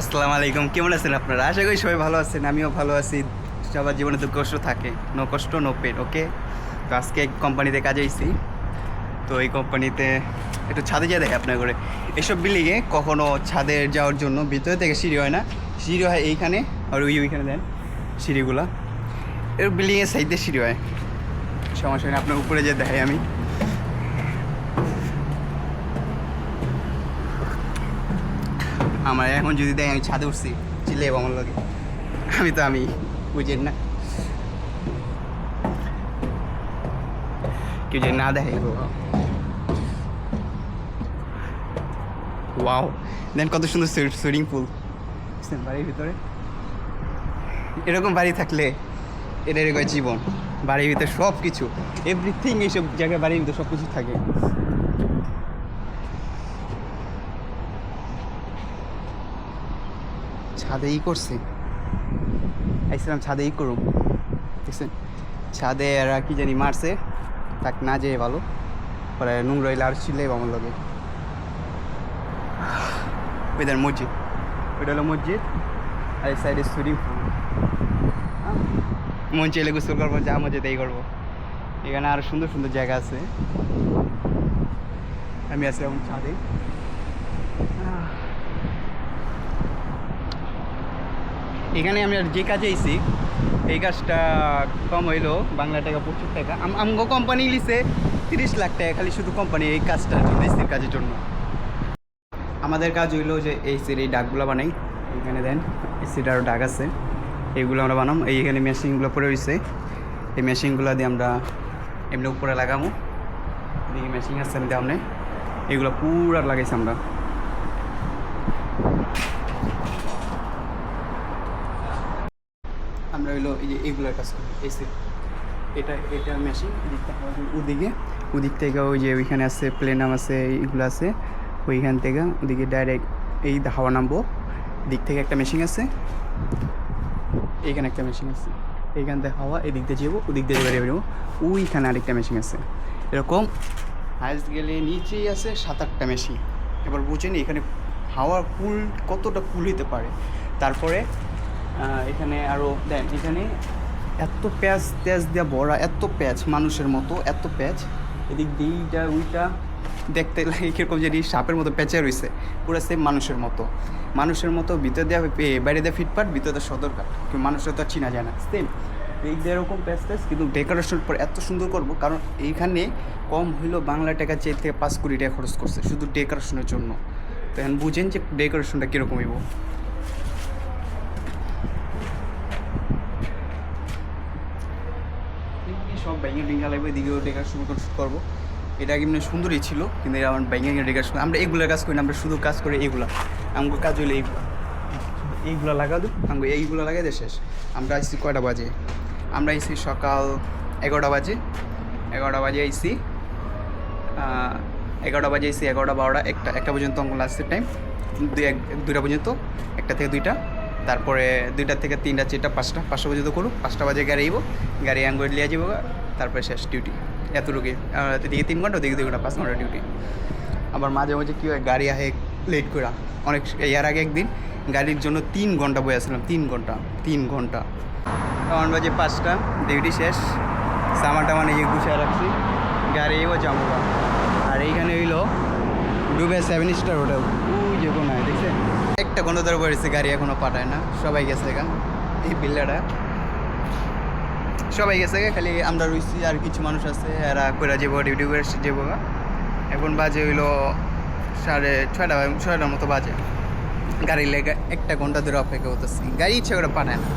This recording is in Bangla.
আসসালামু আলাইকুম, কেমন আছেন আপনারা? আশা করি সবাই ভালো আছেন, আমিও ভালো আছি। সবার জীবনে দুঃখ কষ্ট থাকে, নো কষ্ট, নো পেন ওকে তো আজকে এক কোম্পানিতে কাজে আইছি। তো এই কোম্পানিতে একটু ছাদে যা দেখে আপনার করে এইসব বিল্ডিংয়ে কখনো ছাদে যাওয়ার জন্য ভিতরে থেকে সিঁড়ি হয় না। সিঁড়ি হয় এইখানে, আর ওই ওইখানে দেন সিঁড়িগুলা। এর বিল্ডিংয়ের সাইডে সিঁড়ি হয়। সমস্যা আপনার উপরে যে দেখাই আমি। আমার এখন যদি দেয়, আমি ছাদে উঠছি চিলে আমার লাগে। আমি তো, আমি বুঝেন না। কেউ যে না দেখে ওয়াও। দেন কত সুন্দর সুইমিং পুল। বাড়ির ভিতরে? এরকম বাড়ি থাকলে এটা এরকম জীবন। বাড়ির ভিতরে সব কিছু এভরিথিং এইসব জায়গায়, বাড়ির ভিতরে সব কিছু থাকে। ছাদে ই করছে। আইছিলাম ছাদে ই করুম দেখছেন? ছাদে এরা কি জানি মারছে, তাক না যেয়ে ভালো। পরে নোংরা এলে আর ছিলে আমার লগে। ওইদার মসজিদ। ওইটা হলো মসজিদ। আর এই সাইডে সুইমিং পুল। মন চাইলে গোসল করব, যা মজা তাই করব। এখানে আরও সুন্দর সুন্দর জায়গা আছে। আমি এখন ছাদে। এখানে আমি আর যে কাজে আইছি, এই কাজটা কম হইল বাংলা টাকা প্রচুর টাকা। আম- আমগো কোম্পানি লিছে তিরিশ লাখ টাকা, খালি শুধু কোম্পানি এই কাজটা এসির কাজের জন্য। আমাদের কাজ হইল যে এসির এই ডাকগুলো বানাই। এখানে দেন এসির আরও ডাক আছে। এইগুলো আমরা বানাম। এই এখানে মেশিনগুলো পড়ে রয়েছে এই মেশিনগুলো দিয়ে আমরা এমনি উপরে লাগামো। এদিকে মেশিন আছে দিয়ে এগুলো পুরা লাগাইছি আমরা। হইল এই যে এগুলোর কাজ করি এসি এটা এটা মেশিন ওদিকে, ওদিক থেকে ওই যে ওইখানে আছে প্লেনাম আছে, এইগুলো আছে, ওইখান থেকে ওদিকে ডাইরেক্ট এই হাওয়া নামবো। দিক থেকে একটা মেশিন আছে, এইখানে একটা মেশিন আছে। এইখান থেকে হাওয়া, এদিক দিয়ে যাব, ওদিক দিয়ে বেরিয়ে বেরোবো ওইখানে আরেকটা মেশিন আছে। এরকম হাইস্ট গেলে নিচেই আছে সাত আটটা মেশিন এবার বুঝেন এখানে হাওয়ার কুল কতটা কুল হইতে পারে। তারপরে এখানে আরও দেন, এখানে এত প্যাঁচ তেজ দেওয়া বড়া এত প্যাঁচ মানুষের মতো, এত প্যাঁচ। এদিক দিয়ে এইটা, ওইটা, দেখতে লাগে কীরকম যে সাপের মতো প্যাঁচে রয়েছে পুরো সেম মানুষের মতো। মানুষের মতো, ভিতর দেওয়া বাইরে দেওয়া ফিটপাট ভিতরে দেওয়া সদরকার কিন্তু মানুষের তো চিনা যায় না। সেম এই যে এরকম প্যাচ প্যাচ কিন্তু ডেকোরেশন পর এত সুন্দর করব, কারণ এইখানে কম হইলেও বাংলা টাকা চেয়ে থেকে পাঁচ কোটি টাকা খরচ করছে, শুধু ডেকোরেশনের জন্য। তো এখন বুঝেন যে ডেকোরেশনটা কীরকম হইব। সব ব্যাঙের ডিঙ্গা লাগবে এদিকেও ডেকোরেশন করব। এটা এমনি সুন্দরই ছিল, কিন্তু আমার ব্যাঙের ডেকোরেশন আমরা এইগুলোর কাজ করি না, আমরা শুধু কাজ করি এইগুলা। আমার কাজ হইল এইগুলো এইগুলো লাগা দু আমি এইগুলো লাগাই দিয়ে শেষ। আমরা আইসি কয়টা বাজে? আমরা আইসি সকাল এগারোটা বাজে। এগারোটা বাজে আইসি এগারোটা বাজে আইসি এগারোটা, বারোটা, একটা একটা পর্যন্ত অঙ্ক লাস্টের টাইম দুই এক দুইটা পর্যন্ত, একটা থেকে দুইটা। তারপরে দুইটা থেকে তিনটা, চারটা, পাঁচটা পাঁচটা পর্যন্ত করুক, পাঁচটা বাজে গাড়ি আইব, গাড়ি আঙ্গুর লিয়ে যাব তারপরে শেষ ডিউটি এতটুকুই। এদিকে তিন ঘণ্টা, ওদিকে দুই ঘণ্টা, পাঁচ ঘণ্টা ডিউটি আবার মাঝে মাঝে কী হয়, গাড়ি আহে লেট করা অনেক এর আগে একদিন গাড়ির জন্য তিন ঘণ্টা বয়ে আসলাম তিন ঘণ্টা তিন ঘণ্টা। তখন বাজে পাঁচটা ডিউটি শেষ। সামা টামা নিয়ে গুছিয়ে রাখছি, গাড়ি ও যাব আর এইখানে হইল ডুবে সেভেন স্টার হোটেল ওই যে কোনো দেখছেন? একটা ঘণ্টা ধরে পড়েছে গাড়ি এখনও পাঠায় না। সবাই গেছে গা এই বিল্লাটা। সবাই গেছে গা, খালি আমরা রয়েছি আর কিছু মানুষ আছে এরা কোরা যাব ডিউটি করে যাব। এখন বাজে হইল সাড়ে ছয়টা ছয়টার মতো বাজে। গাড়ি লেগে একটা ঘণ্টা ধরে অপেক্ষা করতেছি। গাড়ি ইচ্ছে করে পাঠায় না।